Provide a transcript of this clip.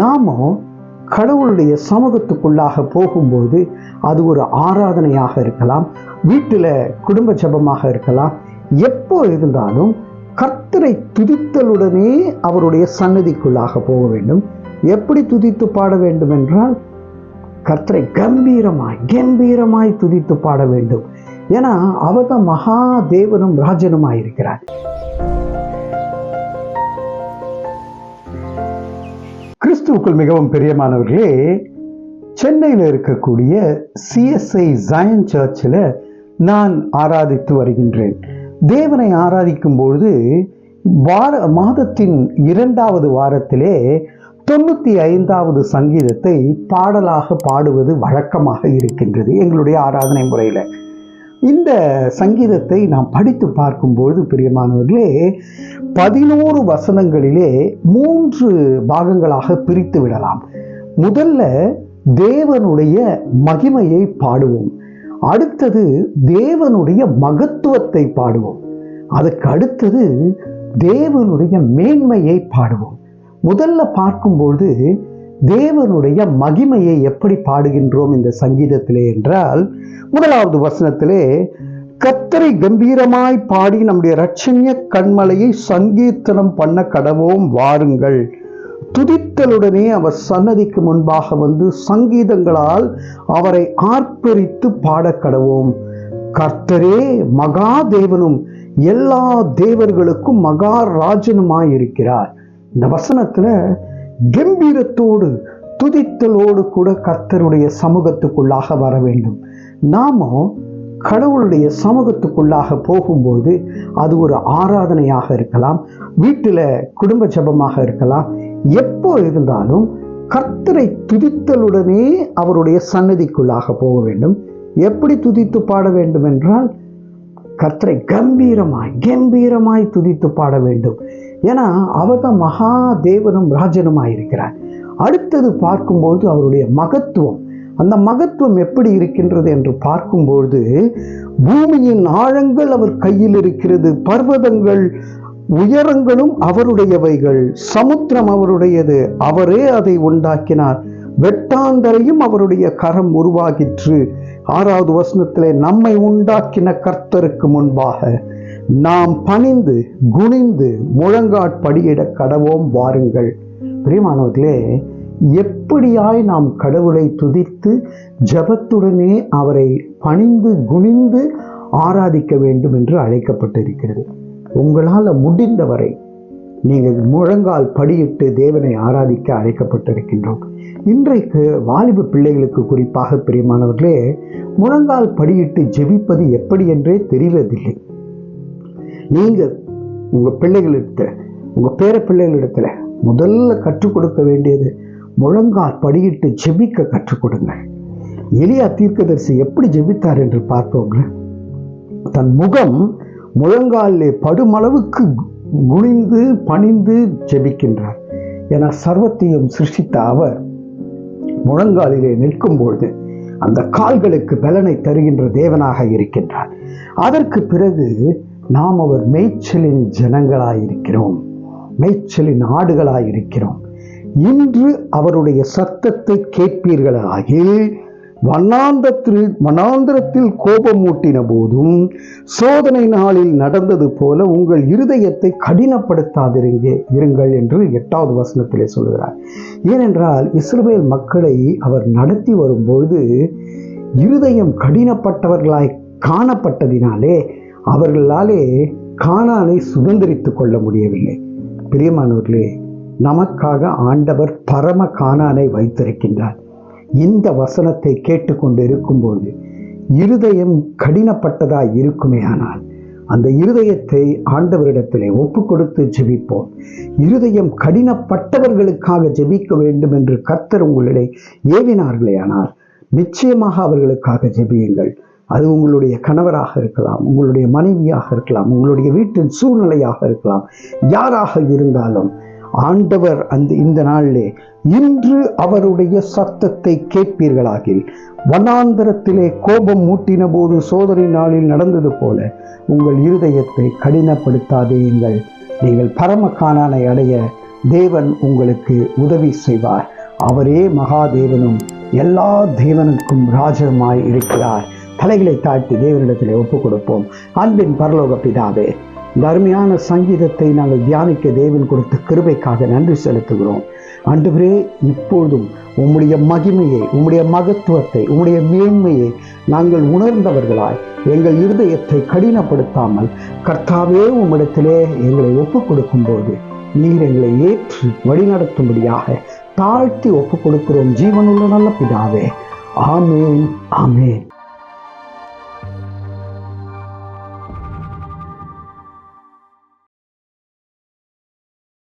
நாம கடவுளுடைய சமூகத்துக்குள்ளாக போகும்போது அது ஒரு ஆராதனையாக இருக்கலாம் வீட்டில் குடும்ப ஜபமாக இருக்கலாம். எப்போ இருந்தாலும் கர்த்தரை துதித்தலுடனே அவருடைய சன்னதிக்குள்ளாக போக வேண்டும். எப்படி துதித்து பாட வேண்டும் என்றால் கர்த்தரை கம்பீரமாய் கம்பீரமாய் துதித்து பாட வேண்டும். ஏன்னா அவர் தான் மகா தேவனும் ராஜனுமாய் இருக்கிறார் கிறிஸ்துவுக்குள் மிகவும் பிரியமானவர்களே சென்னையில் இருக்கக்கூடிய சிஎஸ்ஐ ஜயன் சர்ச்சில் நான் ஆராதித்து வருகின்றேன். தேவனை ஆராதிக்கும் பொழுது வார மாதத்தின் இரண்டாவது வாரத்திலே தொண்ணூற்றி ஐந்தாவது சங்கீதத்தை பாடலாக பாடுவது வழக்கமாக இருக்கின்றது எங்களுடைய ஆராதனை முறையில். இந்த சங்கீதத்தை நாம் படித்து பார்க்கும்பொழுது பிரியமானவர்களே பதினோரு வசனங்களிலே மூன்று பாகங்களாக பிரித்து விடலாம். முதல்ல தேவனுடைய மகிமையை பாடுவோம். அடுத்தது தேவனுடைய மகத்துவத்தை பாடுவோம். அதுக்கு அடுத்தது தேவனுடைய மேன்மையை பாடுவோம். முதல்ல பார்க்கும்போது தேவனுடைய மகிமையை எப்படி பாடுகின்றோம் இந்த சங்கீதத்திலே என்றால் முதலாவது வசனத்திலே கத்தரை கம்பீரமாய் பாடி நம்முடைய ரட்சண்ய கண்மலையை சங்கீர்த்தனம் பண்ண கடவோம் வாருங்கள். துதித்தலுடனே அவர் சன்னதிக்கு முன்பாக வந்து சங்கீதங்களால் அவரை ஆர்ப்பரித்து பாட கடவோம். கர்த்தரே மகா தேவனும் எல்லா தேவர்களுக்கும் மகா இருக்கிறார் இந்த வசனத்துல கம்பீரத்தோடு துதித்தலோடு கூட கர்த்தருடைய சமூகத்துக்குள்ளாக வர வேண்டும். நாமும் கடவுளுடைய சமூகத்துக்குள்ளாக போகும்போது அது ஒரு ஆராதனையாக இருக்கலாம் வீட்டில் குடும்ப ஜபமாக இருக்கலாம். எப்போ இருந்தாலும் கர்த்தரை துதித்தலுடனே அவருடைய சன்னதிக்குள்ளாக போக வேண்டும். எப்படி துதித்து பாட வேண்டும் என்றால் கர்த்தரை கம்பீரமாய் கம்பீரமாய் துதித்து பாட வேண்டும். ஏன்னா அவர் தான் மகா தேவனும் ராஜனுமாய் இருக்கிறார். அடுத்தது பார்க்கும்போது அவருடைய மகத்துவம். அந்த மகத்துவம் எப்படி இருக்கின்றது என்று பார்க்கும்பொழுது பூமியின் ஆழங்கள் அவர் கையில் இருக்கிறது பர்வதங்கள் உயரங்களும் அவருடையவைகள் சமுத்திரம் அவருடையது அவரே அதை உண்டாக்கினார். வெட்டாந்தரையும் அவருடைய கரம் உருவாகிற்று. ஆறாவது வசனத்திலே நம்மை உண்டாக்கின கர்த்தருக்கு முன்பாக நாம் பணிந்து குனிந்து முழங்காட்படியிட கடவோம் வாருங்கள். பிரியமானவர்களே எப்படியாய் நாம் கடவுளை துதித்து ஜபத்துடனே அவரை பணிந்து குனிந்து ஆராதிக்க வேண்டும் என்று அழைக்கப்பட்டிருக்கிறது. உங்களால் முடிந்தவரை நீங்கள் முழங்கால் படியிட்டு தேவனை ஆராதிக்க அழைக்கப்பட்டிருக்கின்றோம். இன்றைக்கு வாலிப பிள்ளைகளுக்கு குறிப்பாக பிரியமானவர்களே முழங்கால் படியிட்டு ஜெபிப்பது எப்படி என்றே தெரிவதில்லை நீங்கள் உங்கள் பிள்ளைகளிடத்தில் உங்கள் பேர பிள்ளைகளிடத்தில் முதல்ல கற்றுக் கொடுக்க வேண்டியது முழங்கால் படியிட்டு ஜெபிக்க கற்றுக் கொடுங்க எளியா தீர்க்கதரிசி எப்படி ஜெபித்தார் என்று பார்த்தோங்க தன் முகம் முழங்காலிலே படுமளவுக்கு குனிந்து பணிந்து ஜெபிக்கின்றார். என சர்வத்தையும் சிருஷ்டித்த அவர் முழங்காலிலே நிற்கும் பொழுது அந்த கால்களுக்கு பலனை தருகின்ற தேவனாக இருக்கின்றார். அதற்கு பிறகு நாம் அவர் மேய்ச்சலின் ஜனங்களாயிருக்கிறோம். மேய்ச்சலின் ஆடுகளாயிருக்கிறோம். இன்று அவருடைய சத்தத்தை கேட்பீர்களாகில் வண்ணாந்தத்தில் வனாந்திரத்தில் கோபம் மூட்டின போதும் சோதனை நாளில் நடந்தது போல உங்கள் இருதயத்தை கடினப்படுத்தாதிருங்க இருங்கள் என்று எட்டாவது வசனத்திலே சொல்கிறார் ஏனென்றால் இஸ்ரேல் மக்களை அவர் நடத்தி வரும்பொழுது இருதயம் கடினப்பட்டவர்களாய் காணப்பட்டதினாலே அவர்களாலே காணானை சுதந்திரித்து கொள்ள முடியவில்லை. பிரியமானவர்களே நமக்காக ஆண்டவர் பரம காணானை வைத்திருக்கின்றார். இந்த வசனத்தை கேட்டுக்கொண்டு இருக்கும்போது இருதயம் கடினப்பட்டதாய் இருக்குமே ஆனால் அந்த இருதயத்தை ஆண்டவரிடத்திலே ஒப்பு கொடுத்து ஜெபிப்போம். இருதயம் கடினப்பட்டவர்களுக்காக ஜெபிக்க வேண்டும் என்று கர்த்தர் உங்களிடையே ஏவினார்களே ஆனால் நிச்சயமாக அவர்களுக்காக ஜெபியுங்கள். அது உங்களுடைய கணவராக இருக்கலாம் உங்களுடைய மனைவியாக இருக்கலாம் உங்களுடைய வீட்டின் சூழ்நிலையாக இருக்கலாம் யாராக இருந்தாலும் ஆண்டவர் அந்த இந்த நாளிலே இன்று அவருடைய சத்தத்தை கேட்பீர்களாகில். வனாந்தரத்திலே கோபம் மூட்டின போது சோதனை நாளில் நடந்தது போல உங்கள் இருதயத்தை கடினப்படுத்தாதேயுங்கள் நீங்கள் பரம காணானை அடைய தேவன் உங்களுக்கு உதவி செய்வார். அவரே மகாதேவனும் எல்லா தேவனுக்கும் ராஜமாய் இருக்கிறார். தலைகளை தாழ்த்தி தேவனிடத்தில் ஒப்புக் கொடுப்போம் அன்பின் பரலோக பிதாவே அருமையான சங்கீதத்தை நாங்கள் தியானிக்க தேவன் கொடுத்த கிருபைக்காக நன்றி செலுத்துகிறோம். ஆண்டவரே இப்பொழுதும் உம்முடைய மகிமையை உம்முடைய மகத்துவத்தை உம்முடைய மேன்மையை நாங்கள் உணர்ந்தவர்களாய் எங்கள் இருதயத்தை கடினப்படுத்தாமல் கர்த்தாவே உம்மிடத்திலே எங்களை ஒப்புக் கொடுக்கும்போது நீர் எங்களை ஏற்று வழிநடத்தும்படியாக தாழ்த்தி ஒப்புக் கொடுக்கிறோம் ஜீவனுள்ள நல்ல பிதாவே. ஆமேன் ஆமேன்.